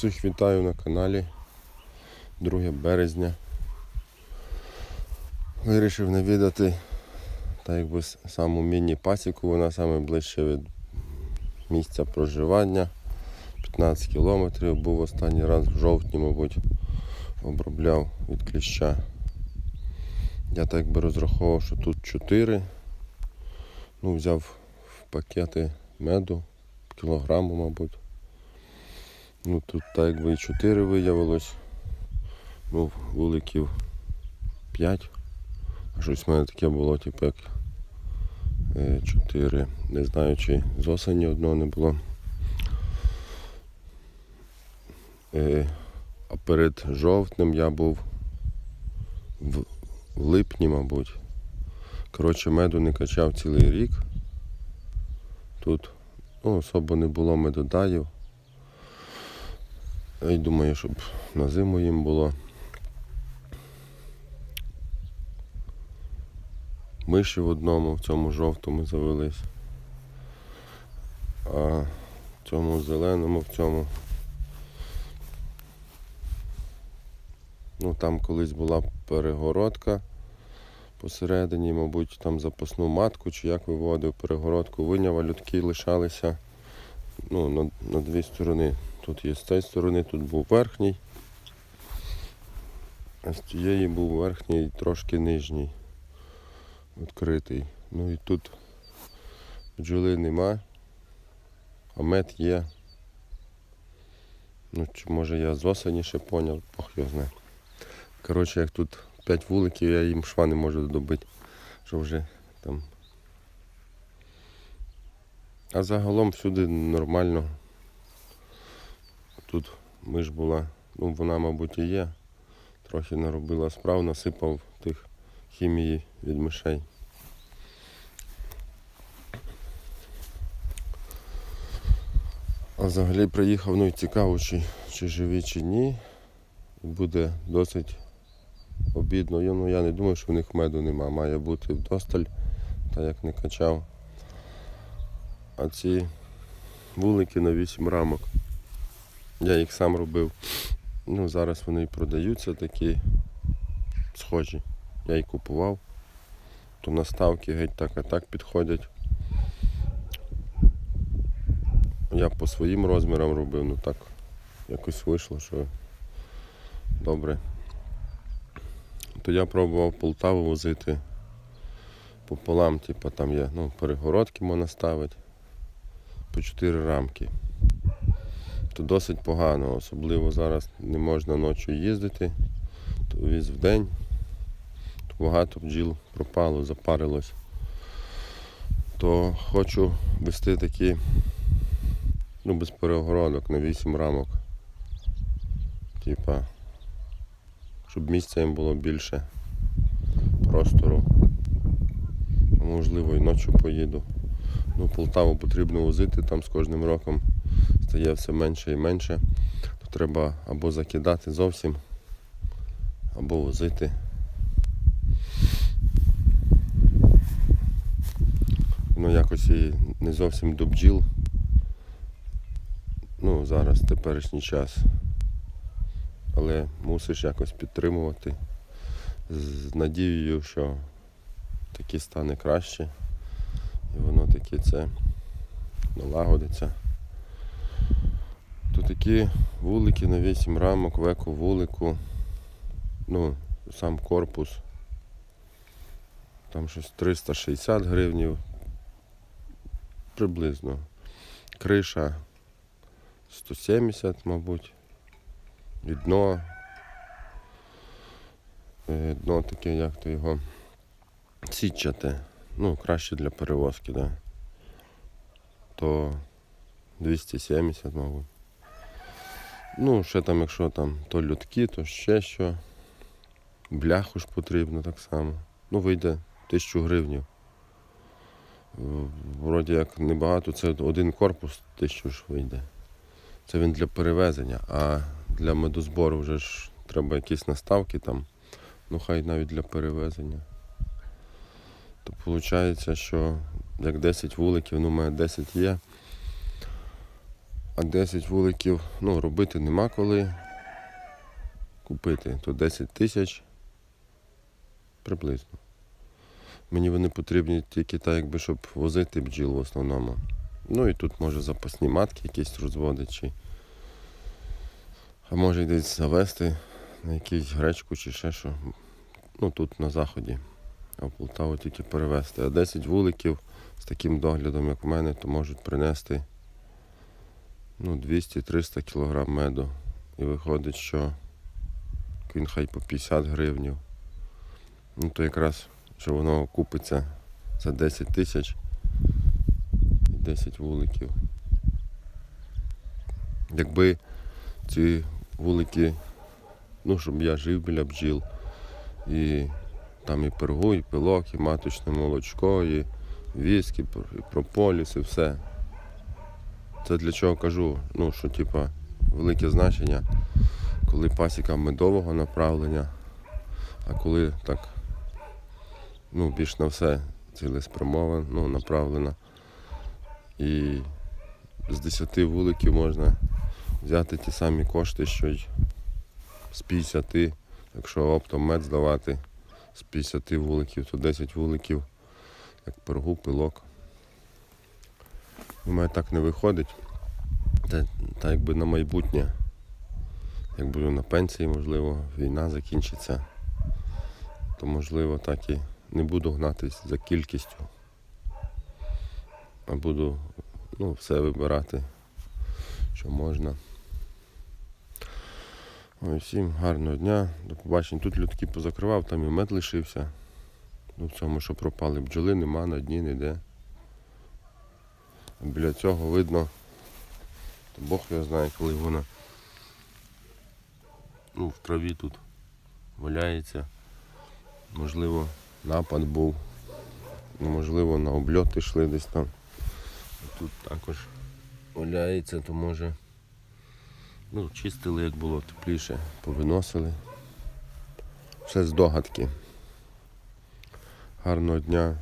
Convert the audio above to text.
Всіх вітаю на каналі 2 березня. Вирішив навідати так якби саму міні-пасіку, вона саме ближче від місця проживання. 15 кілометрів був останній раз в жовтні, мабуть, обробляв від кліща. Я так би розраховував, що тут 4. Ну, взяв в пакети меду, кілограму, мабуть. Ну тут так якби і 4 виявилось. Ну, вуликів 5. А щось в мене таке було, типу як 4. Не знаю, чи з осені одного не було. Е, А перед жовтнем я був в липні, мабуть. Коротше, меду не качав цілий рік. Тут ну, особо не було медодаїв. Я думаю, щоб на зиму їм було. Миші в одному, в цьому жовтому завелись. А в цьому зеленому, в цьому. Ну там колись була перегородка посередині, мабуть, там запасну матку чи як виводив перегородку, виняв, а людки лишалися ну, на, на дві сторони. Тут є з цієї сторони, тут був верхній, а з цієї був верхній трошки нижній, відкритий. Ну і тут бджоли нема, а мед є. Ну, чи може я з осені ще поняв, Бог його знає. Коротше, як тут 5 вуликів, я їм шва не можу добити, що вже там. А загалом всюди нормально. Тут миш була, ну вона, мабуть, і є. Трохи наробила справ, насипав тих хімії від мишей. А взагалі приїхав, ну і цікаво, чи, чи живі, чи ні. Буде досить обідно. Я, ну, я не думаю, що в них меду нема. Має бути вдосталь, та як не качав. А ці вулики на 8 рамок. Я їх сам робив. Ну, зараз вони продаються такі схожі. Я їх купував. То наставки геть так а так підходять. Я по своїм розмірам робив, ну так якось вийшло, що добре. То я пробував Полтаву возити пополам, типу там є ну, перегородки можна ставити по 4 рамки. То досить погано, особливо зараз не можна ночі їздити, то віз в день, то багато бджіл пропало, запарилось. То хочу вести такі, ну без перегородок на 8 рамок. Типа, щоб місця їм було більше простору. Можливо, і ночі поїду. Ну, Полтаву потрібно возити, там з кожним роком стає все менше і менше. То треба або закидати зовсім, або возити. Ну якось і не зовсім до бджіл. Ну, зараз теперішній час. Але мусиш якось підтримувати з надією, що таки стане краще. І воно таки це налагодиться. Тут такі вулики на 8 рамок, в еко-вулику. Ну, сам корпус. Там щось 360 гривнів. Приблизно. Криша 170, мабуть. І дно. Е, Дно таке, як то його сітчате. Ну, краще для перевозки, да. То 270, мабуть. Ну, ще там, якщо там то людки, то ще що. Бляху ж потрібно так само. Ну, вийде 1000 гривнів. Е, Вроді як небагато, це один корпус 1000 ж вийде. Це він для перевезення, а для медозбору вже ж треба якісь наставки там. Ну хай навіть для перевезення. То виходить, що як 10 вуликів, ну у мене 10 є. А 10 вуликів, ну, робити нема коли. Купити, то 10 тисяч приблизно. Мені вони потрібні тільки так, якби, щоб возити бджіл в основному. Ну і тут може запасні матки якісь розводити, чи... а може десь завести на якусь гречку чи ще що. Ну тут на заході. А в Полтаву тільки перевезти. А 10 вуликів з таким доглядом, як у мене, то можуть принести ну, 200-300 кг меду. І виходить, що він хай по 50 гривнів. Ну то якраз, що воно купиться за 10 тисяч і 10 вуликів. Якби ці вулики, ну, щоб я жив біля бджіл, і там і пергу, і пилок, і маточне молочко, і віскі, і прополіс, і все. Це для чого кажу, ну, що типа велике значення, коли пасіка медового направлення, а коли так ну, більш на все цілеспрямовано, ну, направлена. І з 10 вуликів можна взяти ті самі кошти, що й з 50, якщо оптом мед здавати з 50 вуликів, то 10 вуликів, як пергу, пилок. У мене так не виходить. Та, та якби на майбутнє. Як буду на пенсії, можливо, війна закінчиться, то можливо так і не буду гнатись за кількістю, а буду ну, все вибирати, що можна. Ой, всім гарного дня, до побачення. Тут людки позакривав, там і мед лишився. Ну, в цьому, що пропали бджоли, нема на дні ніде. Біля цього видно, то Бог його знає, коли вона ну, в траві тут валяється. Можливо, напад був. Можливо, на обльот йшли десь там. Тут також валяється, то може. Ну, чистили, як було тепліше, повиносили. Все з догадки. Гарного дня,